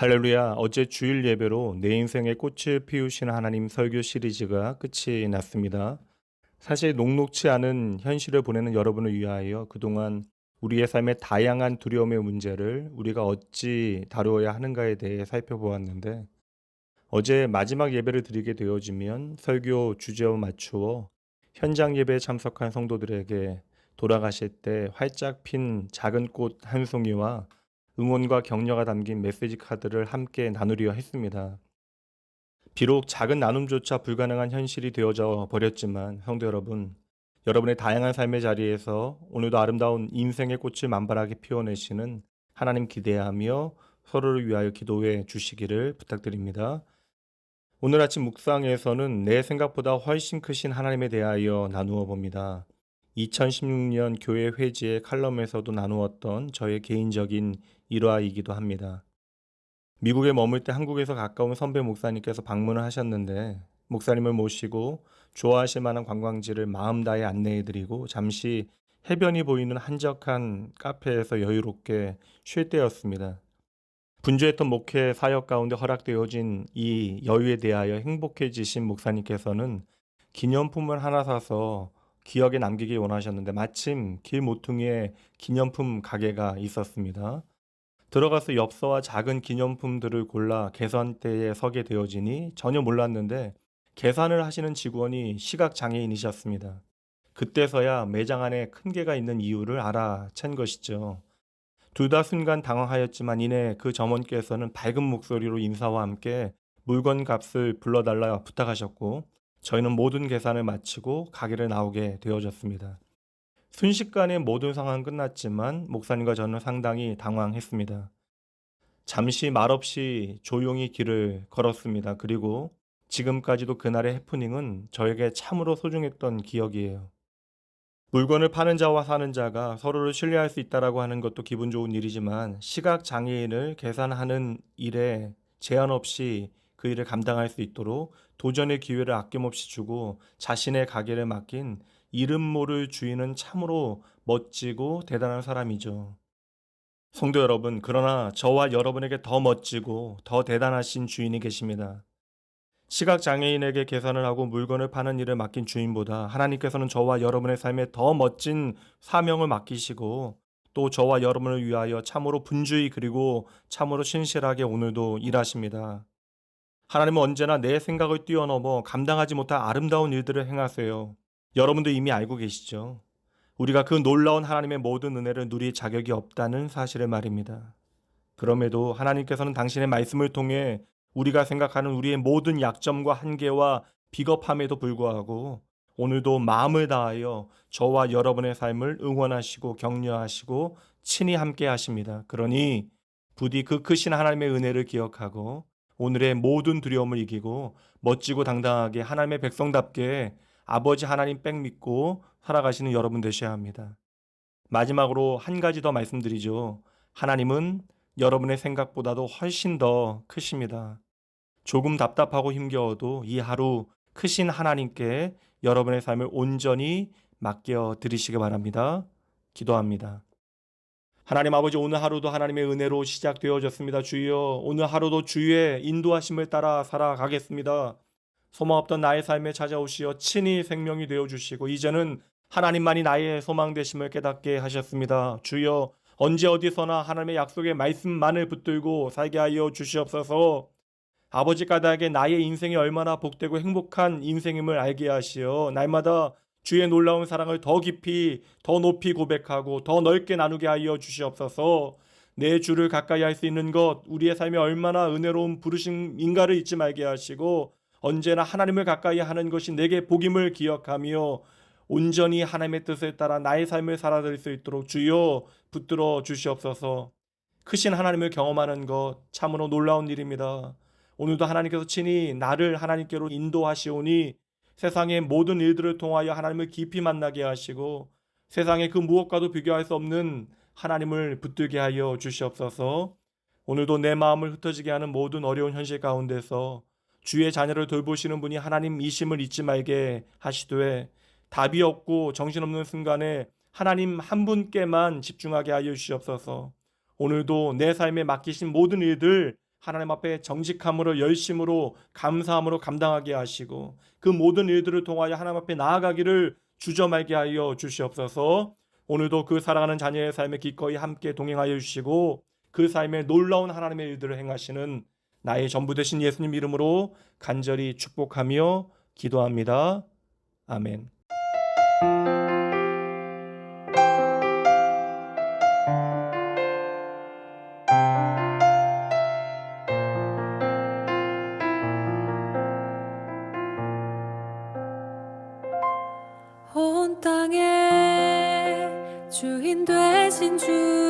할렐루야. 어제 주일 예배로 내 인생의 꽃을 피우신 하나님 설교 시리즈가 끝이 났습니다. 사실 녹록치 않은 현실을 보내는 여러분을 위하여 그동안 우리의 삶의 다양한 두려움의 문제를 우리가 어찌 다루어야 하는가에 대해 살펴보았는데 어제 마지막 예배를 드리게 되어지면 설교 주제와 맞추어 현장 예배에 참석한 성도들에게 돌아가실 때 활짝 핀 작은 꽃 한 송이와 응원과 격려가 담긴 메시지 카드를 함께 나누려 했습니다. 비록 작은 나눔조차 불가능한 현실이 되어져 버렸지만 성도 여러분, 여러분의 다양한 삶의 자리에서 오늘도 아름다운 인생의 꽃을 만발하게 피워내시는 하나님 기대하며 서로를 위하여 기도해 주시기를 부탁드립니다. 오늘 아침 묵상에서는 내 생각보다 훨씬 크신 하나님에 대하여 나누어 봅니다. 2016년 교회 회지의 칼럼에서도 나누었던 저의 개인적인 일화이기도 합니다. 미국에 머물 때 한국에서 가까운 선배 목사님께서 방문을 하셨는데 목사님을 모시고 좋아하실 만한 관광지를 마음 다해 안내해 드리고 잠시 해변이 보이는 한적한 카페에서 여유롭게 쉴 때였습니다. 분주했던 목회 사역 가운데 허락되어진 이 여유에 대하여 행복해지신 목사님께서는 기념품을 하나 사서 기억에 남기기 원하셨는데 마침 길 모퉁이에 기념품 가게가 있었습니다. 들어가서 엽서와 작은 기념품들을 골라 계산대에 서게 되어지니 전혀 몰랐는데 계산을 하시는 직원이 시각 장애인이셨습니다. 그때서야 매장 안에 큰 개가 있는 이유를 알아챈 것이죠. 둘 다 순간 당황하였지만 이내 그 점원께서는 밝은 목소리로 인사와 함께 물건 값을 불러달라 부탁하셨고 저희는 모든 계산을 마치고 가게를 나오게 되어졌습니다. 순식간에 모든 상황은 끝났지만 목사님과 저는 상당히 당황했습니다. 잠시 말없이 조용히 길을 걸었습니다. 그리고 지금까지도 그날의 해프닝은 저에게 참으로 소중했던 기억이에요. 물건을 파는 자와 사는 자가 서로를 신뢰할 수 있다라고 하는 것도 기분 좋은 일이지만 시각 장애인을 계산하는 일에 제한 없이 그 일을 감당할 수 있도록 도전의 기회를 아낌없이 주고 자신의 가게를 맡긴 이름 모를 주인은 참으로 멋지고 대단한 사람이죠. 성도 여러분, 그러나 저와 여러분에게 더 멋지고 더 대단하신 주인이 계십니다. 시각 장애인에게 계산을 하고 물건을 파는 일을 맡긴 주인보다 하나님께서는 저와 여러분의 삶에 더 멋진 사명을 맡기시고 또 저와 여러분을 위하여 참으로 분주히 그리고 참으로 신실하게 오늘도 일하십니다. 하나님은 언제나 내 생각을 뛰어넘어 감당하지 못할 아름다운 일들을 행하세요. 여러분도 이미 알고 계시죠? 우리가 그 놀라운 하나님의 모든 은혜를 누릴 자격이 없다는 사실을 말입니다. 그럼에도 하나님께서는 당신의 말씀을 통해 우리가 생각하는 우리의 모든 약점과 한계와 비겁함에도 불구하고 오늘도 마음을 다하여 저와 여러분의 삶을 응원하시고 격려하시고 친히 함께 하십니다. 그러니 부디 그 크신 하나님의 은혜를 기억하고 오늘의 모든 두려움을 이기고 멋지고 당당하게 하나님의 백성답게 아버지 하나님 백 믿고 살아가시는 여러분 되셔야 합니다. 마지막으로 한 가지 더 말씀드리죠. 하나님은 여러분의 생각보다도 훨씬 더 크십니다. 조금 답답하고 힘겨워도 이 하루 크신 하나님께 여러분의 삶을 온전히 맡겨 드리시기 바랍니다. 기도합니다. 하나님 아버지 오늘 하루도 하나님의 은혜로 시작되어졌습니다. 주여 오늘 하루도 주의 인도하심을 따라 살아가겠습니다. 소망 없던 나의 삶에 찾아오시어 친히 생명이 되어 주시고 이제는 하나님만이 나의 소망 되심을 깨닫게 하셨습니다. 주여 언제 어디서나 하나님의 약속의 말씀만을 붙들고 살게 하여 주시옵소서. 아버지 까닭에 나의 인생이 얼마나 복되고 행복한 인생임을 알게 하시어 날마다 주의 놀라운 사랑을 더 깊이 더 높이 고백하고 더 넓게 나누게 하여 주시옵소서. 내 주를 가까이 할 수 있는 것 우리의 삶이 얼마나 은혜로운 부르심인가를 잊지 말게 하시고 언제나 하나님을 가까이 하는 것이 내게 복임을 기억하며 온전히 하나님의 뜻에 따라 나의 삶을 살아들 수 있도록 주여 붙들어 주시옵소서. 크신 하나님을 경험하는 것 참으로 놀라운 일입니다. 오늘도 하나님께서 친히 나를 하나님께로 인도하시오니 세상의 모든 일들을 통하여 하나님을 깊이 만나게 하시고 세상의 그 무엇과도 비교할 수 없는 하나님을 붙들게 하여 주시옵소서. 오늘도 내 마음을 흩어지게 하는 모든 어려운 현실 가운데서 주의 자녀를 돌보시는 분이 하나님이심을 잊지 말게 하시되 답이 없고 정신없는 순간에 하나님 한 분께만 집중하게 하여 주시옵소서. 오늘도 내 삶에 맡기신 모든 일들 하나님 앞에 정직함으로 열심으로 감사함으로 감당하게 하시고 그 모든 일들을 통하여 하나님 앞에 나아가기를 주저 말게 하여 주시옵소서. 오늘도 그 살아가는 자녀의 삶에 기꺼이 함께 동행하여 주시고 그 삶에 놀라운 하나님의 일들을 행하시는 나의 전부 되신 예수님 이름으로 간절히 축복하며 기도합니다. 아멘. 온 땅의 주인 되신 주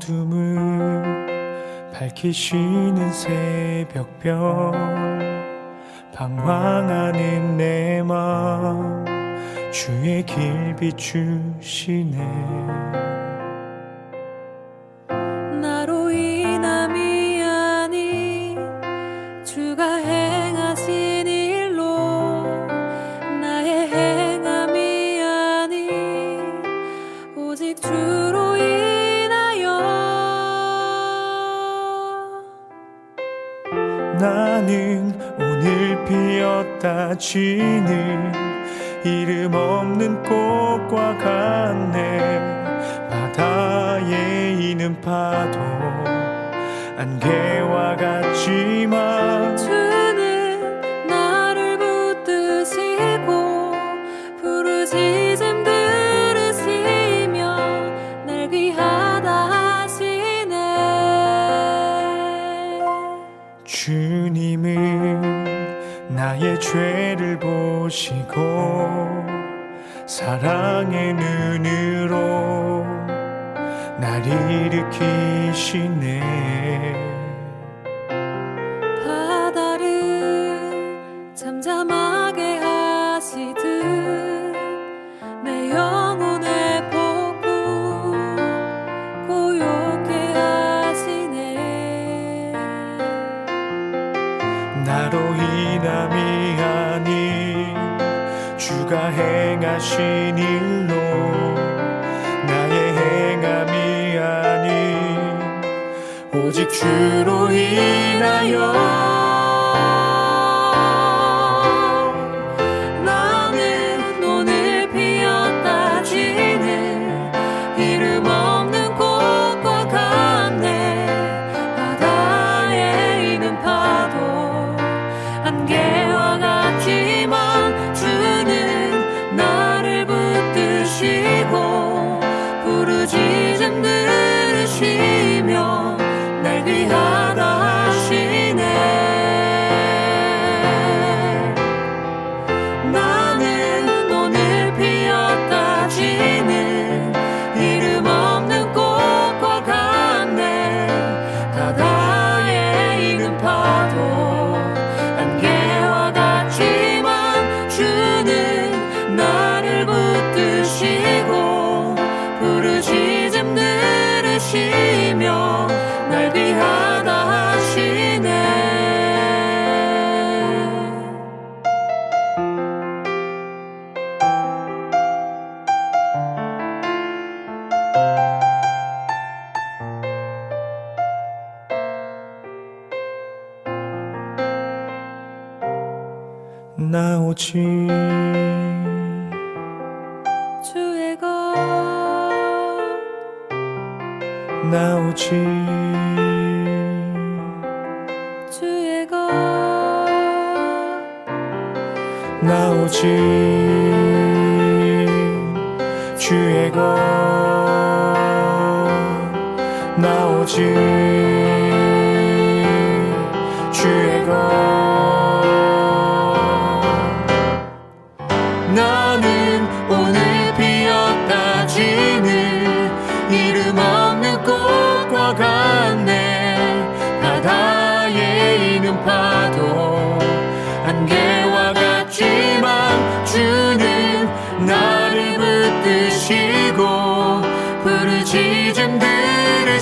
어둠을 밝히시는 새벽별 방황하는 내 마음 주의 길 비추시네. 일로 나는 오늘 피었다 지는 이름 없는 꽃과 같네. 바다에 있는 파도. 안개와 같지만 눈으로 날 일으키시네. 바다를 잠잠하게 하시듯 내 영혼의 폭풍 고요케 하시네. 나로 인함이 아닌 주가 행하신 일로 나의 행함이 아닌 오직 주로 인하여 들으시며 날 귀하다 오직 주의 것. 나 오직 주의 것. 나 오직 주의 것나 오직 주의 것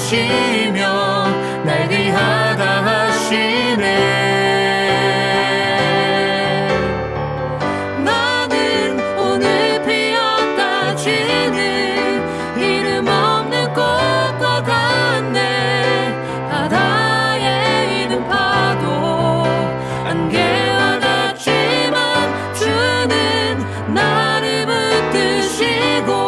하시며 날 귀하다 하시네. 나는 오늘 피었다 지는 이름 없는 꽃과 같네. 바다에 있는 파도 안개와 같지만 주는 나를 붙드시고